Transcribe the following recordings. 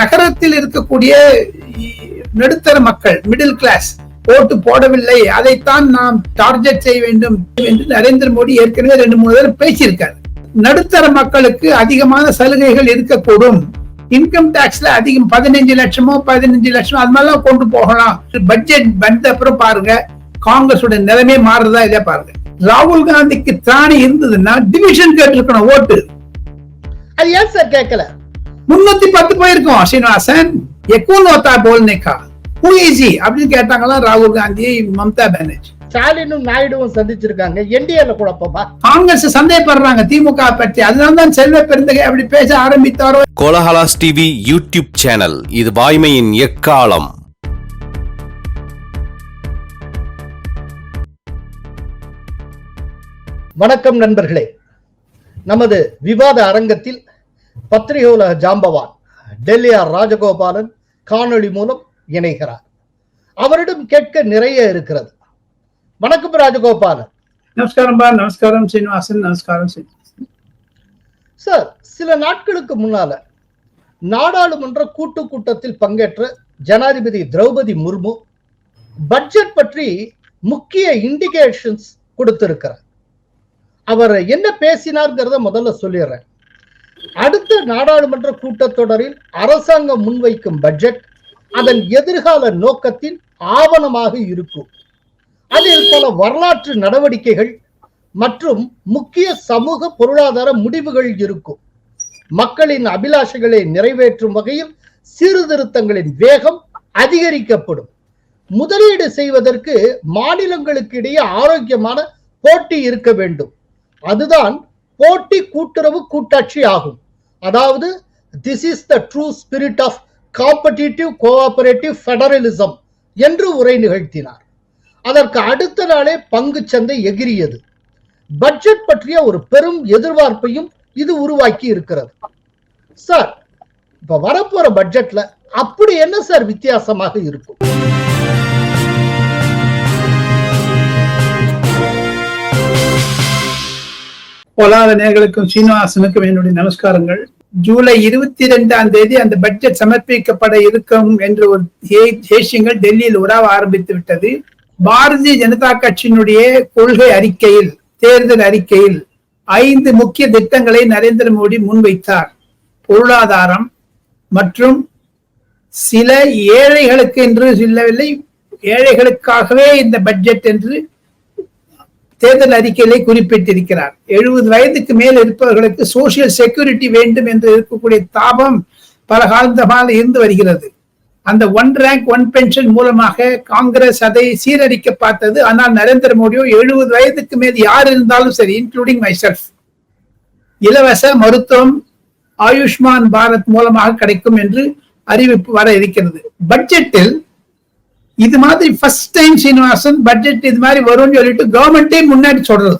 நகரத்தில் இருக்கக்கூடிய நடுத்தர மக்கள் மிடில் கிளாஸ் ஓட்டு போடவில்லை. அதைத்தான் நாம் டார்கெட் செய்ய வேண்டும் என்று நரேந்திர மோடி ஏற்கனவே ரெண்டு மூணு தடவை பேசியிருக்காரு. நடுத்தர மக்களுக்கு அதிகமான சலுகைகள் இருக்கக்கூடும். இன்கம் டாக்ஸ்ல அதிகம் பதினஞ்சு லட்சமோ பதினஞ்சு லட்சமோ அது மாதிரிலாம் கொண்டு போகலாம். பட்ஜெட் வந்த அப்புறம் பாருங்க காங்கிரஸோட நிலைமை மாறுறதா இல்லையா பாருங்க. ராகுல் காந்திக்கு திராணி இருந்ததுன்னா டிவிஷன் கேட்டிருக்கணும் ஓட்டு. அது ஏன் சார் கேட்கல? முன்னூத்தி பத்து போயிருக்கோம். சீனிவாசன் எக்கூன் ஓத்தா போல்னேக்கா ஹூ ஈஸி அப்படின்னு கேட்டாங்களா ராகுல் காந்தி மம்தா பானர்ஜி. ஸ்டாலினும் நாயுடுவும் சந்திச்சிருக்காங்க. என்டிஏல குழப்பமா காங்கிரஸ் சந்தேகப்படுறாங்க திமுக பற்றி. அதனால தான் செல்வ பெருந்தகை அப்படி பேச ஆரம்பித்தாரோ? கோலஹலாஸ் டிவி யூடியூப் சேனல் இது வாய்மையின் எக்காலம். வணக்கம் நண்பர்களே. நமது விவாத அரங்கத்தில் பத்திரிகை உலக ஜாம்பவான் டெல்லி ஆர் ராஜகோபாலன் காணொளி மூலம் இணைகிறார். அவரிடம் கேட்க நிறைய இருக்கிறது. வணக்கம் ராஜகோபாலன். நமஸ்காரம் பா நமஸ்காரம் சீனிவாசன் நமஸ்காரம் சார் சில நாட்களுக்கு முன்னால நாடாளுமன்ற கூட்டு கூட்டத்தில் பங்கேற்ற ஜனாதிபதி திரௌபதி முர்மு பட்ஜெட் பற்றி முக்கிய இண்டிகேஷன்ஸ் கொடுத்திருக்கிறார். அவர் என்ன பேசினார்ங்கிறத முதல்ல சொல்லிடுறேன். அடுத்த நாடாளுமன்ற கூட்டத்தொடரில் அரசாங்கம் முன்வைக்கும் பட்ஜெட் அதன் எதிர்கால நோக்கத்தின் ஆவணமாக இருக்கும். அதில் பல வரலாற்று நடவடிக்கைகள் மற்றும் முக்கிய சமூக பொருளாதார முடிவுகள் இருக்கும். மக்களின் அபிலாஷைகளை நிறைவேற்றும் வகையில் சீர்திருத்தங்களின் வேகம் அதிகரிக்கப்படும். முதலீடு செய்வதற்கு மாநிலங்களுக்கு இடையே ஆரோக்கியமான போட்டி இருக்க வேண்டும். அதுதான் போட்டி கூட்டுறவு கூட்டாட்சி ஆகும். அதாவது this is the true spirit of competitive cooperative federalism என்று உரை நிகழ்த்தினார். அதற்கு அடுத்த நாளே பங்கு சந்தை எகிரியது. பட்ஜெட் பற்றிய ஒரு பெரும் எதிர்பார்ப்பையும் இது உருவாக்கி இருக்கிறது. சார் இப்ப வரப்போற பட்ஜெட்ல அப்படி என்ன சார் வித்தியாசமாக இருக்கும்? பொலாத நேர்களுக்கும் சீனிவாசனுக்கும் என்னுடைய நமஸ்காரங்கள். ஜூலை இருபத்தி ரெண்டாம் தேதி அந்த பட்ஜெட் சமர்ப்பிக்கப்பட இருக்கும் என்ற ஒரு தேசியங்கள் டெல்லியில் உறவ ஆரம்பித்து விட்டது. பாரதிய ஜனதா கட்சியினுடைய கொள்கை அறிக்கையில் தேர்தல் அறிக்கையில் ஐந்து முக்கிய திட்டங்களை நரேந்திர மோடி முன்வைத்தார். பொருளாதாரம் மற்றும் சில ஏழைகளுக்கு என்று சொல்லவில்லை ஏழைகளுக்காகவே இந்த பட்ஜெட் என்று தேர்தல் அறிக்கையிலே குறிப்பிட்டிருக்கிறார். எழுபது வயதுக்கு மேல் இருப்பவர்களுக்கு சோசியல் செக்யூரிட்டி வேண்டும் என்று இருக்கக்கூடிய தாபம் பல காலந்தமாக இருந்து வருகிறது. அந்த ஒன் ரேங்க் ஒன் பென்ஷன் மூலமாக காங்கிரஸ் அதை சீரழிக்க பார்த்தது. ஆனால் நரேந்திர மோடியோ எழுபது வயதுக்கு மேல் யார் இருந்தாலும் சரி இன்க்ளூடிங் மை செல்ஃப் இலவச மருத்துவம் ஆயுஷ்மான் பாரத் மூலமாக கிடைக்கும் என்று அறிவிப்பு வர இருக்கிறது. பட்ஜெட்டில் இது மாதிரி ஃபர்ஸ்ட் டைம் சீனிவாசன் பட்ஜெட் இது மாதிரி வரும்னு சொல்லிட்டு கவர்மெண்டே முன்னாடி சொல்றது.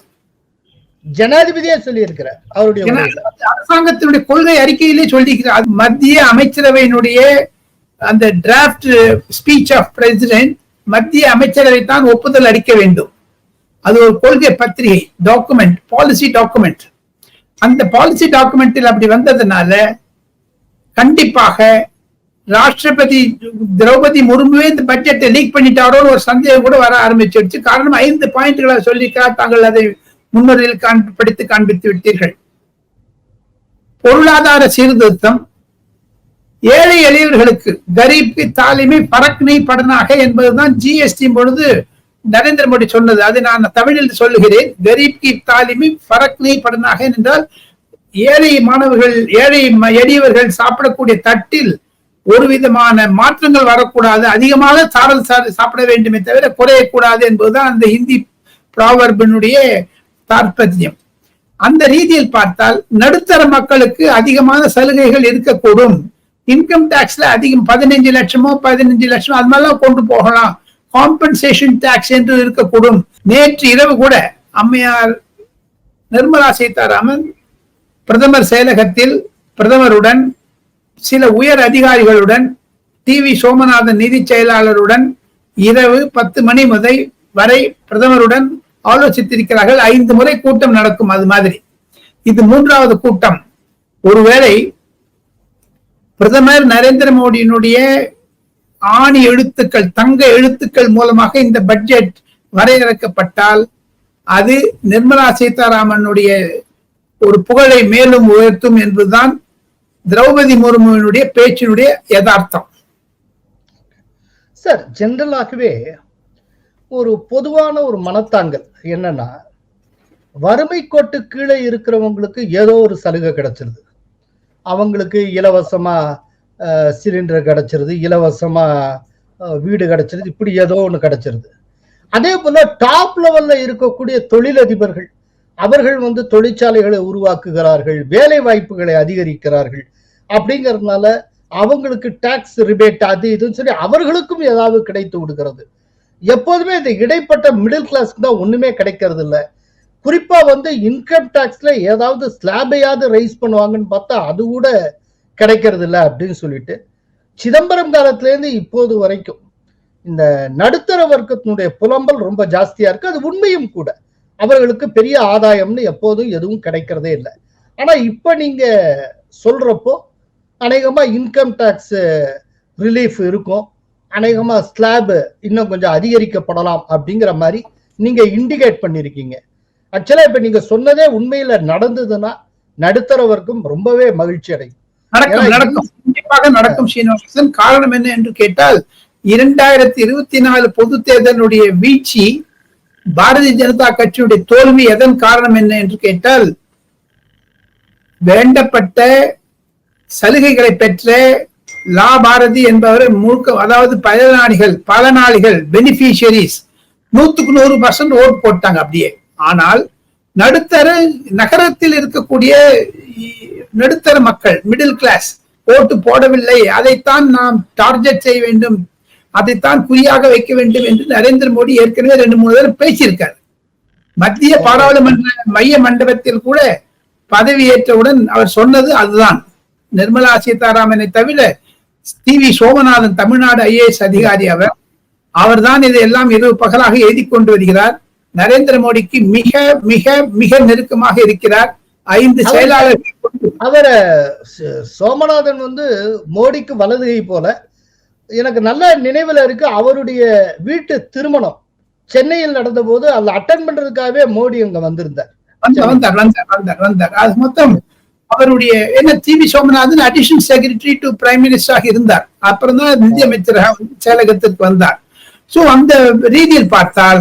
ஜனாதிபதியே சொல்லியிருக்கிறார் அவருடைய ஏன்னா, உரையில. அரசாங்கத்தினுடைய கொள்கை அறிக்கையிலே சொல்லியிருக்கிறார் மத்திய அமைச்சரவையினுடைய அந்த டிராஃப்ட் ஸ்பீச் ஆஃப் பிரசிடென்ட் மத்திய அமைச்சரவை தான் ஒப்புதல் அளிக்க வேண்டும். அது ஒரு கொள்கை பத்திரிகை டாக்குமெண்ட் பாலிசி டாக்குமெண்ட் அந்த பாலிசி டாக்குமெண்டில் அப்படி வந்ததுனால கண்டிப்பாக ராஷ்டிரபதி திரௌபதி முர்முவே இந்த பட்ஜெட்டை லீக் பண்ணிட்டாரோன்னு ஒரு சந்தேகம் கூட வர ஆரம்பிச்சிருச்சு. காரணம் ஐந்து பாயிண்ட்களை சொல்லிக்கிறார் தாங்கள் அதை முன்னுரையில் காண்பி படித்து காண்பித்து விட்டீர்கள். பொருளாதார சீர்திருத்தம் ஏழை எளியவர்களுக்கு கரீப்க்கு தாலிமை பறக்னை படனாக என்பதுதான் ஜிஎஸ்டி பொழுது நரேந்திர மோடி சொன்னது. அது நான் தமிழில் சொல்லுகிறேன். கரீப்கி தாலிமி பறக்னை படனாக என்றால் ஏழை மாணவர்கள் ஏழை ம- எளியவர்கள் சாப்பிடக்கூடிய தட்டில் ஒரு விதமான மாற்றங்கள் வரக்கூடாது. அதிகமாக சாரல் சாப்பிட வேண்டுமே தவிர குறையக்கூடாது என்பதுதான் அந்த ஹிந்தி ப்ராவர்பினுடைய தாற்பயம் அந்த ரீதியில் பார்த்தால் நடுத்தர மக்களுக்கு அதிகமான சலுகைகள் இருக்கக்கூடும். இன்கம் டாக்ஸ்ல அதிகம் பதினஞ்சு லட்சமோ பதினஞ்சு லட்சமோ அது மாதிரிலாம் கொண்டு போகலாம். காம்பன்சேஷன் டாக்ஸ் என்று இருக்கக்கூடும். நேற்று இரவு கூட அம்மையார் நிர்மலா சீதாராமன் பிரதமர் செயலகத்தில் பிரதமருடன் சில உயர் அதிகாரிகளுடன் டி வி சோமநாதன் நிதி செயலாளருடன் இரவு பத்து மணி முதல் வரை பிரதமருடன் ஆலோசித்திருக்கிறார்கள். ஐந்து முறை கூட்டம் நடக்கும் அது மாதிரி. இது மூன்றாவது கூட்டம். ஒருவேளை பிரதமர் நரேந்திர மோடியினுடைய ஆணி எழுத்துக்கள் தங்க எழுத்துக்கள் மூலமாக இந்த பட்ஜெட் வரையறுக்கப்பட்டால் அது நிர்மலா சீதாராமனுடைய ஒரு புகழை மேலும் உயர்த்தும் என்பதுதான் திரௌபதி முர்முவினுடைய பேச்சினுடைய யதார்த்தம். சார் ஜென்ரலாகவே ஒரு பொதுவான ஒரு மனத்தாங்கல் என்னன்னா வறுமை கோட்டு கீழே இருக்கிறவங்களுக்கு ஏதோ ஒரு சலுகை கிடைச்சிருது. அவங்களுக்கு இலவசமா சிலிண்டர் கிடைச்சிருது இலவசமா வீடு கிடைச்சிருது இப்படி ஏதோ ஒன்று கிடைச்சிருது. அதே போல டாப் லெவல்ல இருக்கக்கூடிய தொழிலதிபர்கள் அவர்கள் வந்து தொழிற்சாலைகளை உருவாக்குகிறார்கள் வேலை வாய்ப்புகளை அதிகரிக்கிறார்கள் அப்படிங்கறதுனால அவங்களுக்கு டாக்ஸ் ரிபேட் அது இதுன்னு சொல்லி அவர்களுக்கும் ஏதாவது கிடைத்து விடுகிறது. எப்போதுமே இந்த இடைப்பட்ட மிடில் கிளாஸ்க்கு தான் ஒண்ணுமே கிடைக்கிறது இல்லை. குறிப்பா வந்து இன்கம் டாக்ஸ்ல ஏதாவது ஸ்லாபையாவது ரைஸ் பண்ணுவாங்கன்னு பார்த்தா அது கூட கிடைக்கிறது இல்லை அப்படின்னு சொல்லிட்டு சிதம்பரம் காலத்துல இருந்து இப்போது வரைக்கும் இந்த நடுத்தர வர்க்கத்தினுடைய புலம்பல் ரொம்ப ஜாஸ்தியா இருக்கு. அது உண்மையும் கூட. அவர்களுக்கு பெரிய ஆதாயம்னு எப்போதும் எதுவும் கிடைக்கிறதே இல்லை. ஆனா இப்ப நீங்க சொல்றப்போ அநேகமா இன்கம் டாக்ஸ் ரிலீஃப் இருக்கும். அநேகமா ஸ்லாப் இன்னும் கொஞ்சம் அதிகரிக்கப்படலாம் அப்படிங்கிற மாதிரி நீங்க இண்டிகேட் பண்ணிருக்கீங்க. ஆக்சுவலா இப்ப நீங்க சொன்னதே உண்மையில நடந்ததுன்னா நடுத்தர வர்க்கம் ரொம்பவே மகிழ்ச்சி அடையும். நடக்கும் நடக்கும். கண்டிப்பாக நடக்கும் சீனிவாசன் காரணம் என்ன என்று கேட்டால் இரண்டாயிரத்தி இருபத்தி நாலு பொது தேர்தலுடைய வீழ்ச்சி பாரதிய ஜனதா கட்சியுடைய தோல்வி எதன் காரணம் என்ன என்று கேட்டால் வேண்டப்பட்ட சலுகைகளை பெற்ற லா பாரதி என்பவர் முழுக்க அதாவது பயனாளிகள் பலனாளிகள் பெனிஃபிஷியரிஸ் நூத்துக்கு நூறு பர்சன்ட் ஓட் போட்டாங்க அப்படியே. ஆனால் நடுத்தர நகரத்தில் இருக்கக்கூடிய நடுத்தர மக்கள் மிடில் கிளாஸ் ஓட்டு போடவில்லை. அதைத்தான் நாம் டார்கெட் செய்ய வேண்டும். அதைத்தான் குறியாக வைக்க வேண்டும் என்று நரேந்திர மோடி ஏற்கனவே ரெண்டு மூணு தடவை பேசியிருக்கார். மத்திய பாராளுமன்ற மைய மண்டபத்தில் கூட பதவியேற்றவுடன் அவர் சொன்னது அதுதான். நிர்மலா சீதாராமனை தவிர T V Somanathan Tamil Nadu IAS அதிகாரி அவர் அவர்தான் இதையெல்லாம் இரவு பகலாக எழுதி கொண்டு வருகிறார். நரேந்திர மோடிக்கு மிக மிக மிக நெருக்கமாக இருக்கிறார். ஐந்து கொண்டு அவர சோமநாதன் வந்து மோடிக்கு வலது கை போல எனக்கு நல்ல நினைவுல இருக்கு அவருடைய வீட்டு திருமணம். சென்னையில் நடந்த போது அதுல அட்டன் பண்றதுக்காகவே மோடி அங்க வந்திருந்தார். வந்தார் வந்தார் வந்தார் வந்தார் அது மொத்தம் அவருடைய என்ன T V Somanathan additional secretary to prime மினிஸ்டராக இருந்தார். அப்புறம் தான் நிதி அமைச்சராக செயலகத்துக்கு வந்தார். சோ அந்த ரீதியில் பார்த்தால்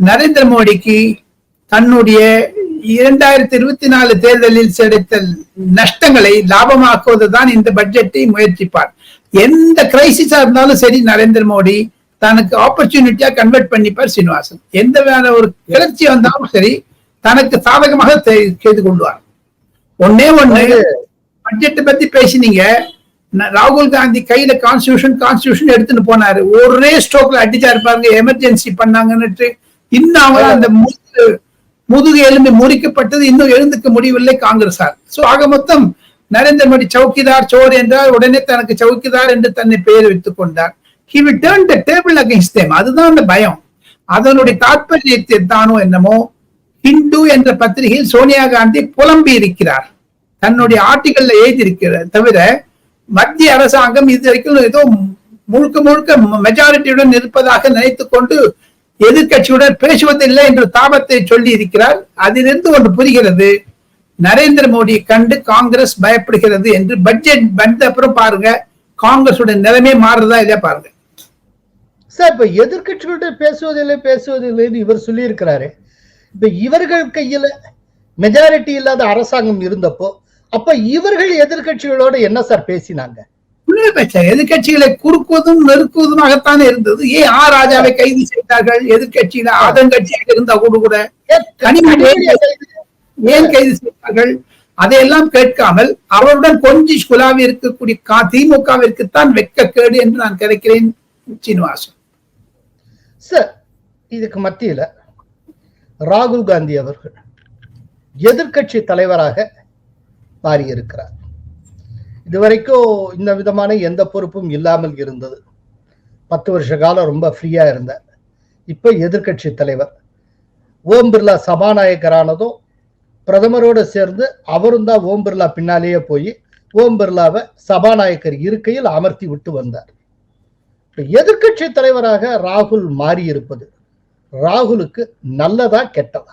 நரேந்திர மோடிக்கு தன்னுடைய இரண்டாயிரத்தி இருபத்தி நாலு தேர்தலில் கிடைத்த நஷ்டங்களை லாபமாக்குவதுதான் இந்த பட்ஜெட்டை முயற்சிப்பார். எந்த கிரைசிஸா இருந்தாலும் சரி நரேந்திர மோடி தனக்கு ஆப்பர்ச்சுனிட்டியா கன்வெர்ட் பண்ணிப்பார் சீனிவாசன். எந்த வேற ஒரு கிளர்ச்சி வந்தாலும் சரி தனக்கு சாதகமாக செய்து கொள்வார். ஒன்னே ஒண்ணு பட்ஜெட் பத்தி பேசினீங்க. ராகுல் காந்தி கையில கான்ஸ்டியூஷன் கான்ஸ்டியூஷன் எடுத்துட்டு போனாரு. ஒரே ஸ்ட்ரோக்ல அடிச்சாரு பாருங்க எமர்ஜென்சி பண்ணாங்கன்னுட்டு. இன்னும் அவங்க அந்த முதுகு எலும்பு முறிக்கப்பட்டது இன்னும் எழுந்துக்க முடியவில்லை காங்கிரசார் சோ ஆக மொத்தம் நரேந்திர மோடி சௌக்கிதார் சோர் என்றால் உடனே தனக்கு சௌக்கிதார் என்று தன்னை பெயர் வைத்துக் கொண்டார். He we turn the table against them அதுதான் அந்த பயம். அதனுடைய தாற்பயத்தை தானோ என்னமோ ஹிந்து என்ற பத்திரிகையில் சோனியா காந்தி புலம்பி இருக்கிறார். தன்னுடைய ஆர்டிகல்ல எழுதியிருக்கிறார் தவிர மத்திய அரசாங்கம் இது வரைக்கும் ஏதோ முழுக்க முழுக்க மெஜாரிட்டியுடன் இருப்பதாக நினைத்து கொண்டு எதிர்க்கட்சியுடன் பேசுவதில்லை என்ற தாபத்தை சொல்லி இருக்கிறார். அதிலிருந்து ஒன்று புரிகிறது. நரேந்திர மோடியை கண்டு காங்கிரஸ் பயப்படுகிறது என்று பட்ஜெட் வந்த அப்புறம் பாருங்க காங்கிரஸோட நிலைமை மாறுறதா இல்லையா பாருங்க. சார் இப்ப எதிர்கட்சிகள்கிட்ட பேசுவதில்லை பேசுவதில்லைன்னு இவர் சொல்லி இருக்கிறாரு இப்ப இவர்கள் கையில மெஜாரிட்டி இல்லாத அரசாங்கம் இருந்தப்போ அப்ப இவர்கள் எதிர்கட்சிகளோட என்ன சார் பேசினாங்க? எதிர்கட்சிகளை குறுக்குவதும் நெருக்குவதுமாகத்தானே இருந்தது. ஏன் ஆ ராஜாவை கைது செய்தார்கள் எதிர்கட்சியில ஆதங்கட்சியாக இருந்தா கூட கூட. ஏன் கைது செய்தார்கள்? அதையெல்லாம் கேட்காமல் அவருடன் கொஞ்சி குலாவி இருக்கக்கூடிய கா- திமுகவிற்குத்தான் வெட்கக்கேடு என்று நான் கிடைக்கிறேன் சீனிவாசன். சார் இதுக்கு மத்தியில ராகுல் காந்தி அவர்கள் எதிர்கட்சி தலைவராக மாறியிருக்கிறார். இதுவரைக்கும் இந்த விதமான எந்த பொறுப்பும் இல்லாமல் இருந்தது. பத்து வருஷ காலம் ரொம்ப ஃப்ரீயா இருந்தார் இப்ப எதிர்க்கட்சி தலைவர் ஓம் பிர்லா சபாநாயகரானதும் பிரதமரோடு சேர்ந்து அவரும் தான் ஓம் பிர்லா பின்னாலேயே போய் ஓம் பிர்லாவை சபாநாயகர் இருக்கையில் அமர்த்தி விட்டு வந்தார். எதிர்க்கட்சி தலைவராக ராகுல் மாறியிருப்பது ராகுலுக்கு நல்லதா கெட்டதா?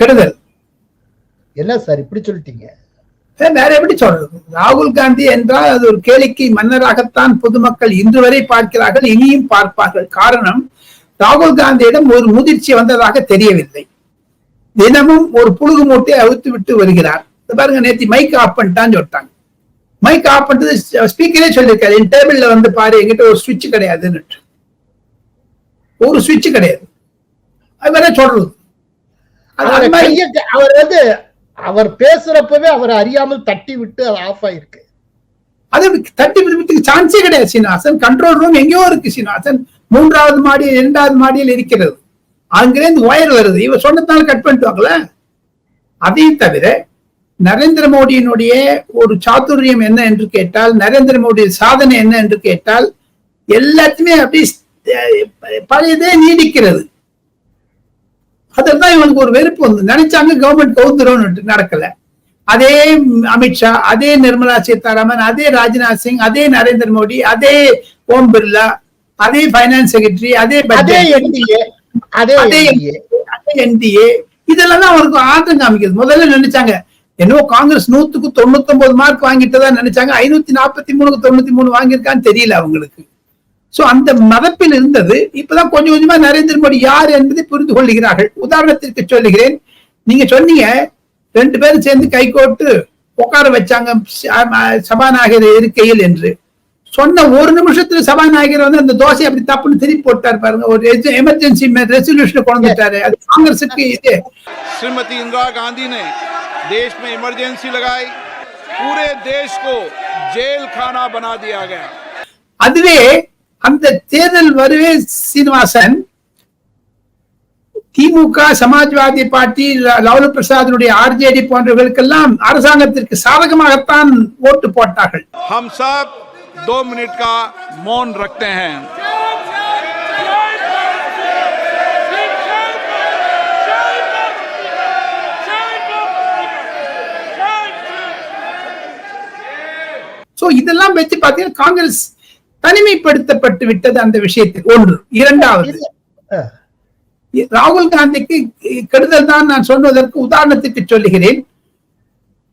கெடுதல். என்ன சார் இப்படி சொல்லிட்டீங்க? வேற எப்படி சொல்றது? ராகுல் காந்தி என்றால் அது ஒரு கேளிக்கை மன்னராகத்தான் பொதுமக்கள் இன்று வரை பார்க்கிறார்கள் இனியும் பார்ப்பார்கள். காரணம் ராகுல் காந்தியிடம் ஒரு முதிர்ச்சி வந்ததாக தெரியவில்லை. தினமும் ஒரு புழுகு மூட்டை அவுத்து விட்டு வருகிறார். பாருங்க நேத்தி மைக் ஆஃப் பண்ணிட்டான்னு சொல்லிட்டாங்க. மைக் ஆஃப் பண்ணிட்டு ஸ்பீக்கரே சொல்லியிருக்காரு என் டேபிள்ல வந்து பாரு என்கிட்ட ஒரு சுவிட்ச் கிடையாதுன்னு. ஒரு சுவிட்ச் கிடையாது. அது வேற சொல்றது. அவர் வந்து அவர் பேசுறப்பவே அவர் அறியாமல் தட்டி விட்டு அது ஆஃப் ஆயிருக்கு. அது தட்டி விடுறதுக்கு சான்ஸே கிடையாது சீனிவாசன் கண்ட்ரோல் ரூம் எங்கேயோ இருக்கு சீனிவாசன் மூன்றாவது மாடி இரண்டாவது மாடியில் இருக்கிறது. அங்கிருந்து ஒயர் வருது. இவ சொன்னதால கட் பண்ணிட்டுவாங்களே அதையும் தவிர நரேந்திர மோடியினுடைய ஒரு சாத்துரியம் என்ன என்று கேட்டால் நரேந்திர மோடி சாதனை என்ன என்று கேட்டால் எல்லாத்தையுமே அப்படி பழையதே நீடிக்கிறது. அதுதான் இவனுக்கு ஒரு வெறுப்பு வந்து நினைச்சாங்க கவர்மெண்ட் கவுந்துரும் நடக்கல. அதே அமித்ஷா அதே நிர்மலா சீதாராமன் அதே ராஜ்நாத் சிங் அதே நரேந்திர மோடி அதே ஓம் பிர்லா அதே பைனான்ஸ் செக்ரட்டரி அதே அதே என்டிஏ அதே அதே என்டிஏ இதெல்லாம் தான் அவருக்கு ஆட்டம் காமிக்குது முதல்ல நினைச்சாங்க என்னவோ காங்கிரஸ் நூத்துக்கு தொண்ணூத்தி ஒன்பது மார்க் வாங்கிட்டதா நினைச்சாங்க ஐநூத்தி நாற்பத்தி மூணுக்கு தொண்ணூத்தி மூணு வாங்கியிருக்கான்னு தெரியல அவங்களுக்கு. சோ அந்த மதப்பில் இருந்தது இப்பதான் கொஞ்சம் கொஞ்சமா நரேந்திர மோடி யார் என்பதை புரிந்து கொள்ளுகிறார்கள் உதாரணத்திற்கு சொல்லுகிறேன் நீங்க சொன்னீங்க ரெண்டு பேரும் சேர்ந்து கை கோட்டு உட்கார வச்சாங்க ச- சபாநாயகர் இருக்கையில் என்று சொன்ன ஒரு நிமிஷத்துல சபாநாயகர் வந்து அந்த தோசை அப்படி தப்புன்னு திருப்பி போட்டார் பாருங்க ஒரு எமர்ஜென்சி ரெசல்யூஷன் கொண்டு வந்துட்டாரு அது காங்கிரஸுக்கு இது श्रीमती इंदिरा गांधी ने देश में इमरजेंसी लगाई पूरे देश को जेल खाना बना दिया गया அதுவே அந்த தேர்தல் வருவே சீனிவாசன் திமுக சமாஜ்வாதி பார்ட்டி ல- லாலு பிரசாத்தினுடைய ஆர்ஜேடி போன்றவர்களுக்கெல்லாம் அரசாங்கத்திற்கு சாதகமாகத்தான் ஓட்டு போட்டார்கள் हम सब दो मिनट का मौन रखते हैं சோ இதெல்லாம் வச்சு பாத்தீங்கன்னா காங்கிரஸ் தனிமைப்படுத்தப்பட்டு விட்டது அந்த விஷயத்தில். ஒன்று. இரண்டாவது ராகுல் காந்திக்கு கெடுதல் தான் நான் சொன்னதற்கு உதாரணத்துக்கு சொல்லுகிறேன்.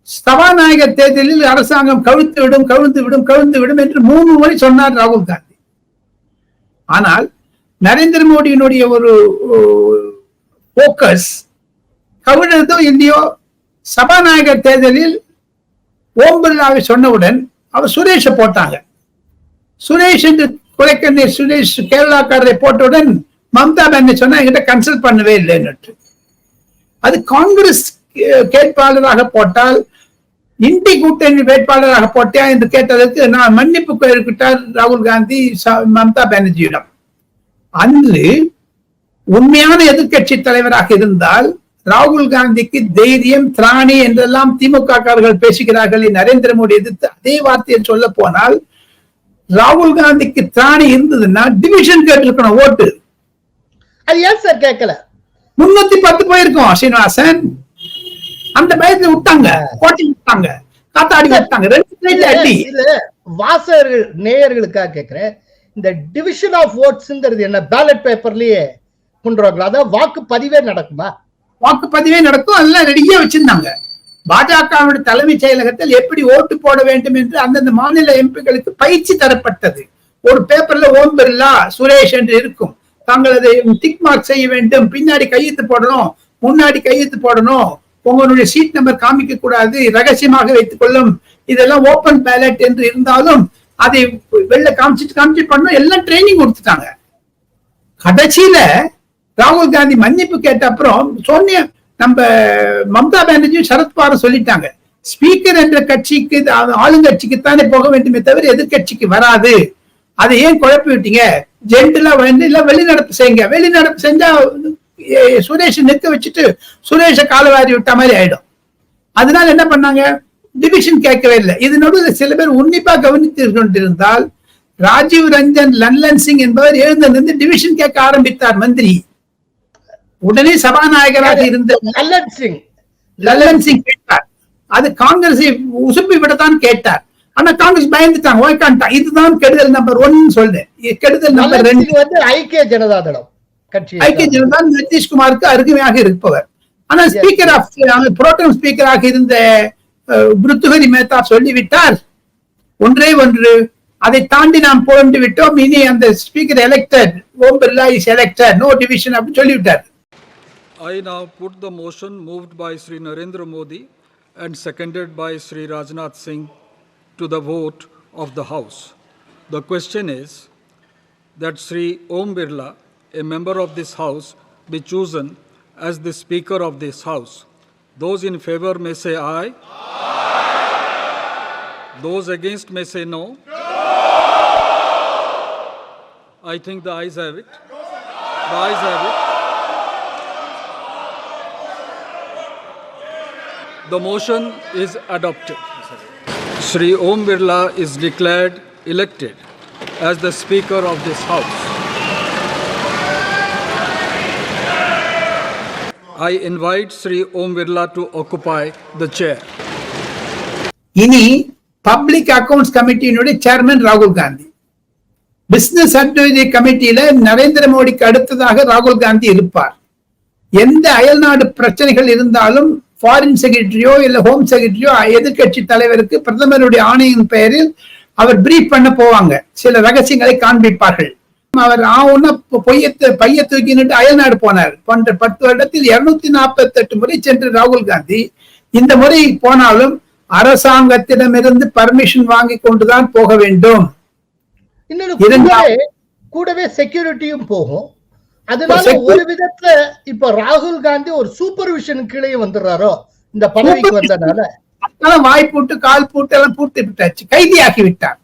சபாநாயகர் தேர்தலில் அரசாங்கம் கவிழ்த்து விடும் கவிழ்ந்து விடும் கவிழ்ந்து விடும் என்று மூணு முறை சொன்னார் ராகுல் காந்தி. ஆனால் நரேந்திர மோடியினுடைய ஒரு போக்கஸ் கவிழ்ந்ததோ இல்லையோ சபாநாயகர் தேர்தலில் ஓம் பிர்லாவை சொன்னவுடன் அவர் சுரேஷை போட்டாங்க. சுரேஷ் என்று குறைக்கண்ணீர் சுரேஷ் கேரளாக்காரரை போட்டவுடன் மம்தா பானர்ஜி சொன்னா என்கிட்ட கன்சல்ட் பண்ணவே இல்லைன்னு அது காங்கிரஸ் கேட்பாளராக போட்டால் இந்தி கூட்டணி வேட்பாளராக போட்டியா? என்று கேட்டதற்கு நான் மன்னிப்பு கோரிவிட்டார் ராகுல் காந்தி மம்தா பானர்ஜியிடம். அன்று உண்மையான எதிர்க்கட்சி தலைவராக இருந்தால் ராகுல் காந்திக்கு தைரியம் திராணி என்றெல்லாம் திமுக காரர்கள் பேசுகிறார்கள் நரேந்திர மோடி எதிர்த்து அதே வார்த்தையை சொல்ல போனால் ராகுல் காந்திக்கு திராணி இருந்ததுன்னா டிவிஷன் கேட்டிருக்கணும் ஓட்டு. அது ஏன் சார் கேட்கல? முன்னூத்தி பத்து போயிருக்கோம் சீனிவாசன். அந்த பயத்துல விட்டாங்க கோட்டை விட்டாங்க காத்தாடி விட்டாங்க ரெண்டு அடி. வாசகர்கள் நேயர்களுக்காக கேக்குறேன் இந்த டிவிஷன் ஆஃப் ஓட்ஸ்ங்கிறது என்ன பேலட் பேப்பர்லயே கொண்டு வரலாம் வாக்கு பதிவே நடக்குமா? வாக்குப்பதிவே நடக்கும் அதெல்லாம் ரெடியா வச்சிருந்தாங்க. பாஜகவின் தலைமைச் செயலகத்தில் எப்படி ஓட்டு போட வேண்டும் என்று அந்தந்த மாநில எம்பிக்களுக்கு பயிற்சி தரப்பட்டது. ஒரு பேப்பர்ல ஓம் பிர்லா சுரேஷ் என்று இருக்கும். தாங்கள் அதை டிக் மார்க் செய்ய வேண்டும். பின்னாடி கையெழுத்து போடணும். முன்னாடி கையெழுத்து போடணும். உங்களுடைய சீட் நம்பர் காமிக்க கூடாது ரகசியமாக வைத்துக் கொள்ளும் இதெல்லாம் ஓபன் பேலட் என்று இருந்தாலும் அதை வெளில காமிச்சிட்டு காமிச்சிட்டு பண்ணணும். எல்லாம் ட்ரைனிங் கொடுத்துட்டாங்க. கடைசியில ராகுல் காந்தி மன்னிப்பு கேட்ட அப்புறம் சோனியா நம்ம மம்தா பானர்ஜியும் சரத்பவார் சொல்லிட்டாங்க. ஸ்பீக்கர் என்ற கட்சிக்கு ஆளுங்கட்சிக்கு தானே போக வேண்டுமே தவிர எதிர்க்கட்சிக்கு வராது. அதை ஏன் குழப்பி விட்டீங்க? ஜென்டலா வந்து இல்ல வெளிநடப்பு செய்யுங்க. வெளிநடப்பு செஞ்சா சுரேஷ் நிற்க வச்சுட்டு சுரேஷ காலவாரி விட்ட மாதிரி ஆயிடும். அதனால என்ன பண்ணாங்க? டிவிஷன் கேட்கவே இல்லை. இது நடுவில் சில பேர் உன்னிப்பா கவனித்து கொண்டிருந்தால் ராஜீவ் ரஞ்சன் லன்லன் சிங் என்பவர் எழுந்து நின்று டிவிஷன் கேட்க ஆரம்பித்தார் மந்திரி. உடனே சபாநாயகராக இருந்த லல்லன் சிங். லல்லன் சிங் கேட்டார். அது காங்கிரஸை உசுப்பி விடத்தான் கேட்டார். ஆனா காங்கிரஸ் பயந்துட்டாங்க. ஓய்கான்ட்டான் இதுதான் கெடுதல் நம்பர் ஒன் சொல்றேன் கெடுதல் நம்பர் ரெண்டு. வந்து ஐக்கிய ஜனதா தளம் கட்சி ஐக்கிய ஜனதா நிதிஷ்குமாருக்கு அருகமையாக இருப்பவர். ஆனா ஸ்பீக்கர் ஆஃப் புரோட்டம் ஸ்பீக்கராக இருந்த பிருத்துஹரி மேத்தா சொல்லிவிட்டார். ஒன்றே ஒன்று. அதை தாண்டி நாம் போண்டு விட்டோம் இனி அந்த speaker elected Om Birla is elected no division அப்படின்னு சொல்லிவிட்டார். I now put the motion moved by Sri Narendra Modi and seconded by Sri Rajnath Singh to the vote of the House. The question is that Sri Om Birla, a member of this House, be chosen as the Speaker of this House. Those in favor may say aye. Those against may say no. I think the ayes have it. The ayes have it. The motion is adopted. Sri Om Birla is declared elected as the Speaker of this House. I invite Sri Om Birla to occupy the chair. இனி public accounts கமிட்டியினுடைய chairman ராகுல் Gandhi business advisory கமிட்டியில நரேந்திர மோடிக்கு அடுத்ததாக ராகுல் காந்தி இருப்பார் எந்த அயல்நாடு பிரச்சனைகள் இருந்தாலும் ஃபாரின் செக்ரட்டரியோ இல்ல ஹோம் செக்ரட்டரியோ எதிர்க்கட்சி தலைவருக்கு பிரதமருடைய ஆணையின் பெயரில் அவர் பிரீஃப் பண்ண போவாங்க. சில ரகசியங்களை காண்பிப்பார்கள். அவர் ஆவுன்னா பொய்ய பைய தூக்கிட்டு அயல்நாடு போனார். போன்ற பத்து வருடத்தில் இருநூத்தி நாற்பத்தி எட்டு முறை சென்று ராகுல் காந்தி. இந்த முறை போனாலும் அரசாங்கத்திடமிருந்து பர்மிஷன் வாங்கி கொண்டுதான் போக வேண்டும். கூடவே செக்யூரிட்டியும் போகும். அதனால ஒரு விதத்துல இப்ப ராகுல் காந்தி ஒரு சூப்பர்விஷன் கீழே வந்துடுறாரோ? இந்த பதவிக்கு வந்தனால. அதெல்லாம் வாய் போட்டு கால் போட்டு எல்லாம் பூட்டு விட்டாச்சு கைதியாக்கி விட்டார்.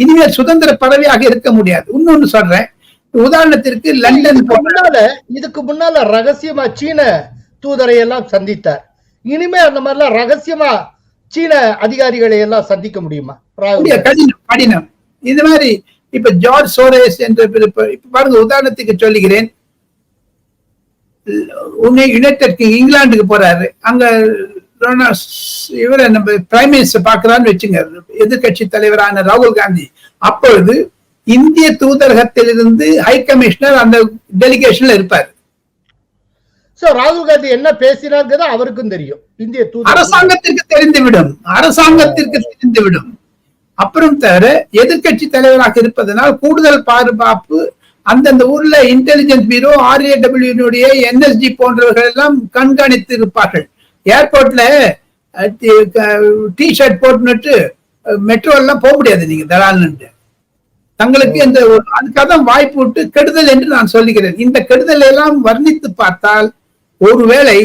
இனிமேல் சுதந்திர பதவியாக இருக்க முடியாது. இன்னொன்னு சொல்றேன். உதாரணத்திற்கு லண்டன் முன்னால இதுக்கு முன்னால ரகசியமா சீன தூதரை எல்லாம் சந்தித்தார். இனிமே அந்த மாதிரிலாம் ரகசியமா சீன அதிகாரிகளை எல்லாம் சந்திக்க முடியுமா? கடினம் கடினம். இந்த மாதிரி இப்ப ஜார்ஜ் சோரேஸ் என்ற பாருங்க உதாரணத்துக்கு சொல்லுகிறேன். யுனைடெட் இங்கிலாந்துக்கு போறாரு. அங்க இவரை நம்ம பிரைம் மினிஸ்டர் பாக்குறான்னு வச்சுங்க. எதிர்க்கட்சி தலைவரான ராகுல் காந்தி. அப்பொழுது இந்திய தூதரகத்திலிருந்து ஹை கமிஷனர் அந்த டெலிகேஷன்ல இருப்பார். சோ ராகுல் காந்தி என்ன பேசினார்ங்கிறது அவருக்கும் தெரியும். இந்திய அரசாங்கத்திற்கு தெரிந்துவிடும். அரசாங்கத்திற்கு தெரிந்துவிடும். அப்புறம் தவிர எதிர்க்கட்சி தலைவராக இருப்பதனால் கூடுதல் பாதுகாப்பு அந்தந்த ஊர்ல இன்டெலிஜென்ஸ் பீரோ ஆர்ஏடபிள்யூனுடைய என்எஸ்ஜி போன்றவர்கள் எல்லாம் கண்காணித்து இருப்பார்கள் ஏர்போர்ட்ல டி ஷர்ட் போட்டுனுட்டு மெட்ரோ எல்லாம் போக முடியாது நீங்க தலால்னு தங்களுக்கு இந்த ஒரு- அதுக்காக தான் வாய்ப்பு விட்டு கெடுதல் என்று நான் சொல்லுகிறேன். இந்த கெடுதலை எல்லாம் வர்ணித்து பார்த்தால் ஒருவேளை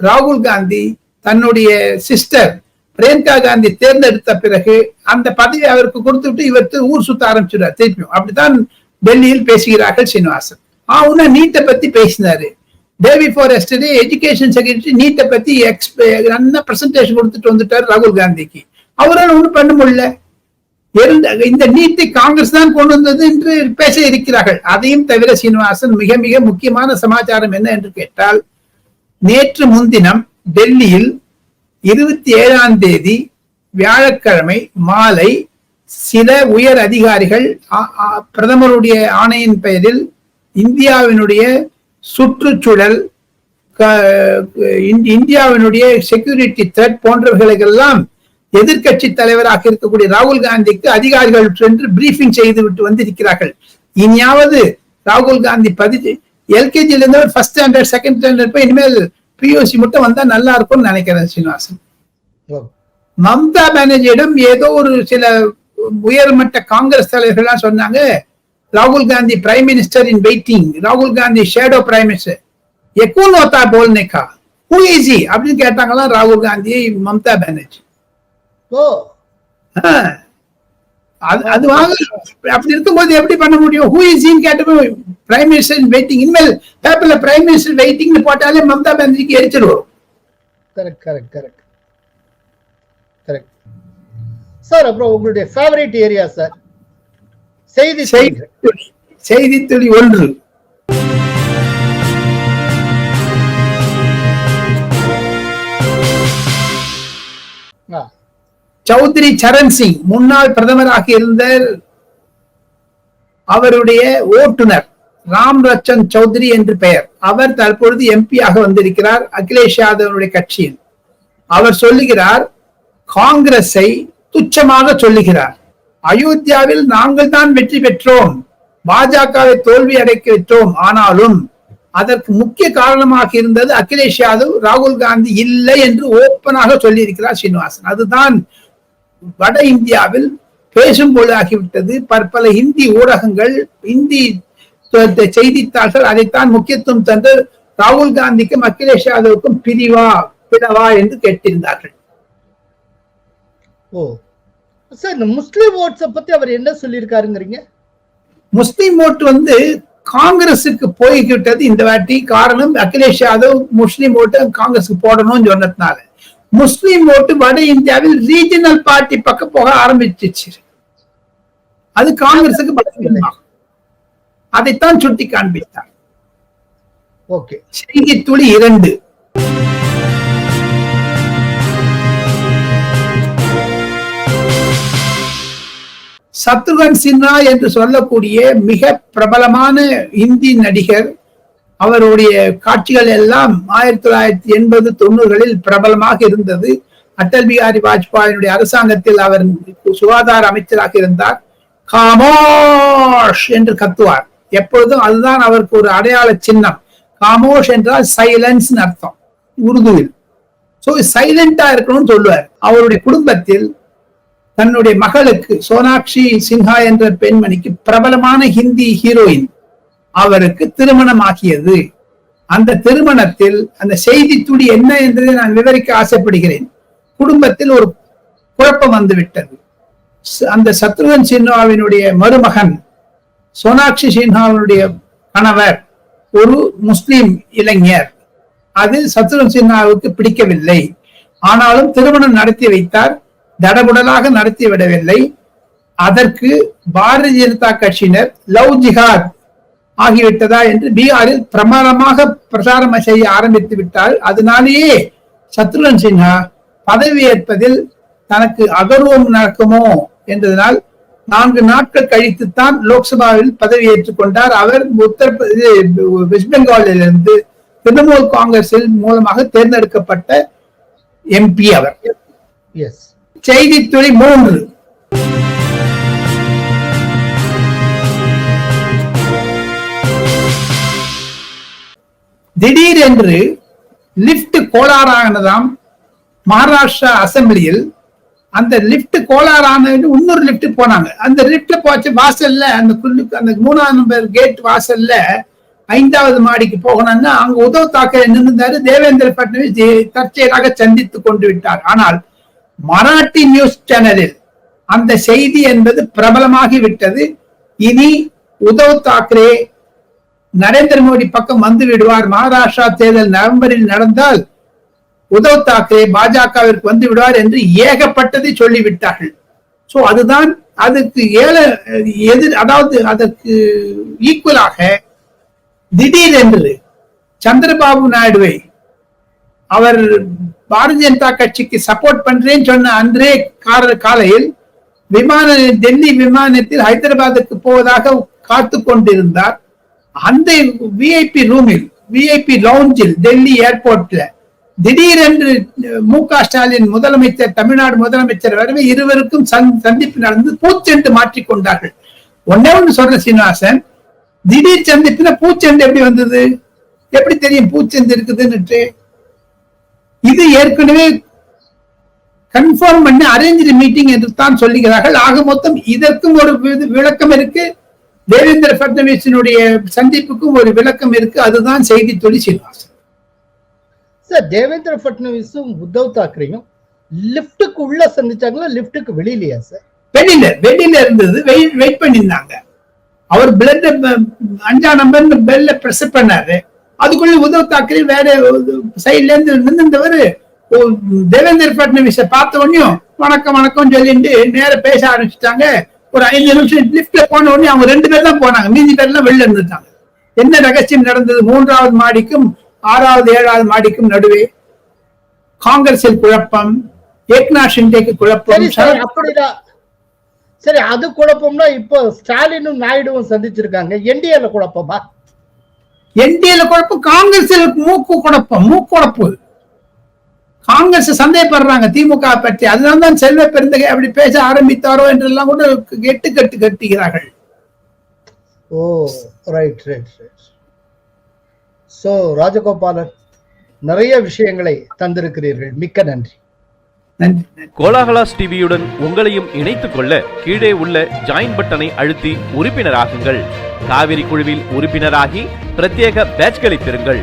ராகுல் காந்தி தன்னுடைய சிஸ்டர் பிரியங்கா காந்தி தேர்ந்தெடுத்த பிறகு அந்த பதவி அவருக்கு கொடுத்துட்டு இவர் ஊர் சுத்த ஆரம்பிச்சிடுறார். திருப்பியும். அப்படித்தான் டெல்லியில் பேசுகிறார்கள் சீனிவாசன். ஆனா நீட்டை பத்தி பேசினாரு. டேவி ஃபார் எஸ்டே எஜுகேஷன் செக்ரட்டரி நீட்டை பத்தி எக்ஸ்ப நல்ல பிரசன்டேஷன் கொடுத்துட்டு வந்துட்டார் ராகுல் காந்திக்கு. அவரால் ஒண்ணும் பண்ண முடியல. இந்த நீட்டை காங்கிரஸ் தான் கொண்டு வந்தது என்று பேச இருக்கிறார்கள். அதையும் தவிர சீனிவாசன் மிக மிக முக்கியமான சமாச்சாரம் என்ன என்று கேட்டால் நேற்று முன்தினம் டெல்லியில் இருபத்தி ஏழாம் தேதி வியாழக்கிழமை மாலை சில உயர் அதிகாரிகள் பிரதமருடைய ஆணையின் பெயரில் இந்தியாவினுடைய சுற்றுச்சூழல் இந்தியாவினுடைய செக்யூரிட்டி த்ரெட் போன்றவர்களுக்கெல்லாம் எதிர்க்கட்சி தலைவராக இருக்கக்கூடிய ராகுல் காந்திக்கு அதிகாரிகள் சென்று பிரீஃபிங் செய்து விட்டு வந்திருக்கிறார்கள். இனியாவது ராகுல் காந்தி பதி எல்கேஜில இருந்து ஃபர்ஸ்ட் ஸ்டாண்டர்ட் செகண்ட் ஸ்டாண்டர்ட் போய் இனிமேல் பியூசி மட்டும் வந்தா நல்லா இருக்கும்னு நினைக்கிறேன் சீனிவாசன். மம்தா பானர்ஜியிடம் ஏதோ ஒரு சில உயர்மட்ட காங்கிரஸ் தலைவர்கள்லாம் சொன்னாங்க ராகுல் காந்தி பிரைம் மினிஸ்டர் இன் வெயிட்டிங் ராகுல் Gandhi shadow prime minister எக்கூன் pole போல்னேக்கா who is he அப்படின்னு கேட்டாங்களாம் ராகுல் காந்தி மம்தா பானர்ஜி. ஓ. அது அது வாங்க. அப்படி இருக்கும்போது எப்படி பண்ண முடியும்? ஹூ இஸ் இன் கேட்டப்போ பிரைம் மினிஸ்டர் வெயிட்டிங் இனிமேல் பேப்பர்ல பிரைம் மினிஸ்டர் வெயிட்டிங்னு போட்டாலே மம்தா பானர்ஜிக்கு எரிச்சல் வரும். Correct correct correct correct sir அப்புறம் உங்களுடைய ஃபேவரட் ஏரியா சார் செய்தி செய்தி துளி ஒன்று. சௌத்ரி சரண் சிங் முன்னாள் பிரதமராக இருந்த அவருடைய ஓட்டுநர் ராம் ரச்சன் சௌத்ரி என்று பெயர். அவர் தற்பொழுது எம்பியாக வந்திருக்கிறார் அகிலேஷ் யாதவனுடைய கட்சியில். அவர் சொல்லுகிறார் காங்கிரஸை துச்சமாக சொல்லுகிறார். அயோத்தியாவில் நாங்கள் தான் வெற்றி பெற்றோம். பாஜகவை தோல்வி அடைக்க விட்டோம். ஆனாலும் அதற்கு முக்கிய காரணமாக இருந்தது அகிலேஷ் யாதவ் ராகுல் காந்தி இல்லை என்று ஓப்பனாக சொல்லியிருக்கிறார் ஸ்ரீனிவாசன் அதுதான் வட இந்தியாவில் பேசும் பொழுதாகிவிட்டது பற்பல இந்தி ஊடகங்கள் இந்தி செய்தித்தாள்கள் அதைத்தான் முக்கியத்துவம் தந்து ராகுல் காந்திக்கும் அகிலேஷ் யாதவுக்கும் பிரிவா பிளவா என்று கேட்டிருந்தார்கள். ஓ. சார் முஸ்லீம் ஓட்ஸை பத்தி அவர் என்ன சொல்லியிருக்காருங்கிறீங்க? முஸ்லிம் ஓட்டு வந்து காங்கிரசுக்கு போய்கிட்டது இந்த வாட்டி. காரணம் அகிலேஷ் யாதவ் முஸ்லிம் ஓட்டு காங்கிரஸுக்கு போடணும்னு சொன்னதுனால. முஸ்லிம் ஓட்டு வட இந்தியாவில் ரீஜனல் பார்ட்டி பக்கம் போக ஆரம்பிச்சிச்சு. அது காங்கிரசுக்கு பலவீனமாகும். அதைத்தான் சுட்டி காண்பித்தார். ஓகே. செய்தி துளி இரண்டு. சத்ருகன் சின்ஹா என்று சொல்லக்கூடிய மிக பிரபலமான இந்தி நடிகர் அவருடைய காட்சிகள் எல்லாம் ஆயிரத்தி தொள்ளாயிரத்தி எண்பது தொண்ணூறுகளில் பிரபலமாக இருந்தது. அட்டல் பிகாரி வாஜ்பாயினுடைய அரசாங்கத்தில் அவர் சுகாதார அமைச்சராக இருந்தார். காமோஷ் என்று கத்துவார். எப்பொழுதும் அதுதான் அவருக்கு ஒரு அடையாள சின்னம். காமோஷ் என்றால் சைலன்ஸ் அர்த்தம். உருதுவில் சோ சைலண்டா இருக்கணும்னு சொல்லுவார். அவருடைய குடும்பத்தில் தன்னுடைய மகளுக்கு சோனாக்ஷி சின்ஹா என்ற பெண்மணிக்கு பிரபலமான ஹிந்தி ஹீரோயின் அவருக்கு திருமணமாகியது. அந்த திருமணத்தில் அந்த செய்தி துடி என்ன என்பதை நான் விவரிக்க ஆசைப்படுகிறேன். குடும்பத்தில் ஒரு குழப்பம் வந்துவிட்டது. அந்த சத்ருகன் சின்ஹாவினுடைய மருமகன் சோனாக்ஷி சின்ஹாவினுடைய கணவர் ஒரு முஸ்லிம் இளைஞர். அது சத்ருகன் சின்ஹாவுக்கு பிடிக்கவில்லை. ஆனாலும் திருமணம் நடத்தி வைத்தார் தடபுடலாக நடத்தி விடவில்லை. அதற்கு பாரதிய ஜனதா கட்சியினர் லவ் ஜிஹாத் ஆகிவிட்டதா என்று பீகாரில் பிரமாணமாக பிரச்சாரம் செய்ய ஆரம்பித்து விட்டால் அதனாலேயே சத்ருகன் சின்ஹா பதவியேற்பதில் தனக்கு அகர்வம் நடக்குமோ என்றதனால் நான்கு நாட்கள் கழித்துத்தான் லோக்சபாவில் பதவியேற்றுக் கொண்டார். அவர் உத்தரப்பிரதே வெஸ்ட் பெங்காலில் இருந்து திரிணாமுல் காங்கிரஸில் மூலமாக தேர்ந்தெடுக்கப்பட்ட எம்பி அவர். எஸ் செய்தித்துறை மூன்று. திடீரென்று லிப்ட் கோளாறானதாம் மகாராஷ்டிரா அசம்பிளியில் அந்த லிப்ட் கோளாறான இன்னொரு லிப்ட் போனாங்க. அந்த லிப்ட்ல போச்சு வாசல்ல அந்த அந்த மூணாம் நம்பர் கேட் வாசல்ல ஐந்தாவது மாடிக்கு போகணும்னா அங்க உதவ் தாக்கரே நின்றுந்தாரு தேவேந்திர பட்னவிஸ் தற்செயலாக சந்தித்து கொண்டு விட்டார். ஆனால் மராட்டி நியூஸ் சேனலில் அந்த செய்தி என்பது பிரபலமாகி விட்டது இனி உதவ் தாக்கரே நரேந்திர மோடி பக்கம் வந்து விடுவார். மகாராஷ்டிரா தேர்தல் நவம்பரில் நடந்தால் உத்தவ் தாக்கரே பாஜகவிற்கு வந்து விடுவார் என்று ஏகப்பட்டதை சொல்லிவிட்டார்கள். சோ அதுதான் அதுக்கு ஏல எதிர் அதாவது அதற்கு ஈக்குவலாக திடீரென்று சந்திரபாபு நாயுடுவை அவர் பாரதிய ஜனதா கட்சிக்கு சப்போர்ட் பண்றேன்னு சொன்ன அன்றே கார காலையில் விமான டெல்லி விமானத்தில் ஹைதராபாத்துக்கு போவதாக காத்து கொண்டிருந்தார் அந்த விஐபி ரூமில் விஐபி லவுஞ்சில் டெல்லி ஏர்போர்ட்ல திடீரென்று மு க ஸ்டாலின் முதலமைச்சர் தமிழ்நாடு முதலமைச்சர் வரவே இருவருக்கும் சந்- சந்திப்பு நடந்து பூச்செண்டு மாற்றிக் கொண்டார்கள் ஒன்னே ஒன்று சொல்ற சீனிவாசன். திடீர் சந்திப்புல பூச்செண்டு எப்படி வந்தது? எப்படி தெரியும் பூச்செண்டு இருக்குதுன்னுட்டு? இது ஏற்கனவே கன்ஃபார்ம் பண்ணி அரேஞ்ச் மீட்டிங் என்று தான் சொல்லுகிறார்கள். ஆக மொத்தம் இதற்கும் ஒரு வி- விளக்கம் இருக்கு. தேவேந்திர பட்னவிஸினுடைய சந்திப்புக்கும் ஒரு விளக்கம் இருக்கு. அதுதான் செய்தி தொழி சீனிவாசன். சார் தேவேந்திர பட்னவிஸும் உத்தவ் தாக்கரேயும் லிப்டுக்கு உள்ள சந்திச்சாங்களா லிப்டுக்கு வெளியிலயா சார்? வெளியில வெளியில இருந்தது. வெயிட் வெயிட் பண்ணியிருந்தாங்க. அவர் பிளட் அஞ்சா நம்பர் பெல்ல பிரஸ் பண்ணாரு. அதுக்குள்ள உத்தவ் தாக்கரே வேற சைட்ல இருந்து நின்றுந்தவர் தேவேந்திர பட்னவிஸ பார்த்த உடனேயும் வணக்கம் வணக்கம் சொல்லிட்டு நேர பேச ஆரம்பிச்சுட்டாங்க. ஒரு ஐந்து நிமிஷம் லிப்ட்ல போன உடனே அவங்க ரெண்டு பேர் தான் போனாங்க. மீதி பேர்லாம் வெளில இருந்துட்டாங்க. என்ன ரகசியம் நடந்தது? மூன்றாவது மாடிக்கும் ஆறாவது ஏழாவது மாடிக்கும் நடுவே காங்கிரஸில் குழப்பம் ஏக்நாத் ஷிண்டேக்கு குழப்பம் அப்படிதான். சரி அது குழப்பம்னா இப்போ ஸ்டாலினும் நாயுடுவும் சந்திச்சிருக்காங்க. என்டிஏல குழப்பமா? என்டிஏல குழப்பம் காங்கிரஸில் மூக்கு குழப்பம் மூக்குழப்பு காங்கிரஸ் சந்தேகப்படுறாங்க திமுக பற்றி. அதனால தான் செல்வ பெருந்தகை அப்படி பேச ஆரம்பித்தாரோ என்றெல்லாம் கூட எட்டு கட்டு கட்டுகிறார்கள். ஓ right right right so Rajagopalan நிறைய விஷயங்களை தந்திருக்கிறீர்கள். மிக்க நன்றி. நன்றி நன்றி. கோலாகலாஸ் டிவியுடன் உங்களையும் இணைத்துக் கொள்ள கீழே உள்ள ஜாயின் பட்டனை அழுத்தி உறுப்பினராகுங்கள். காவிரி குழுவில் உறுப்பினராகி பிரத்யேக பேட்ச்களை பெறுங்கள்.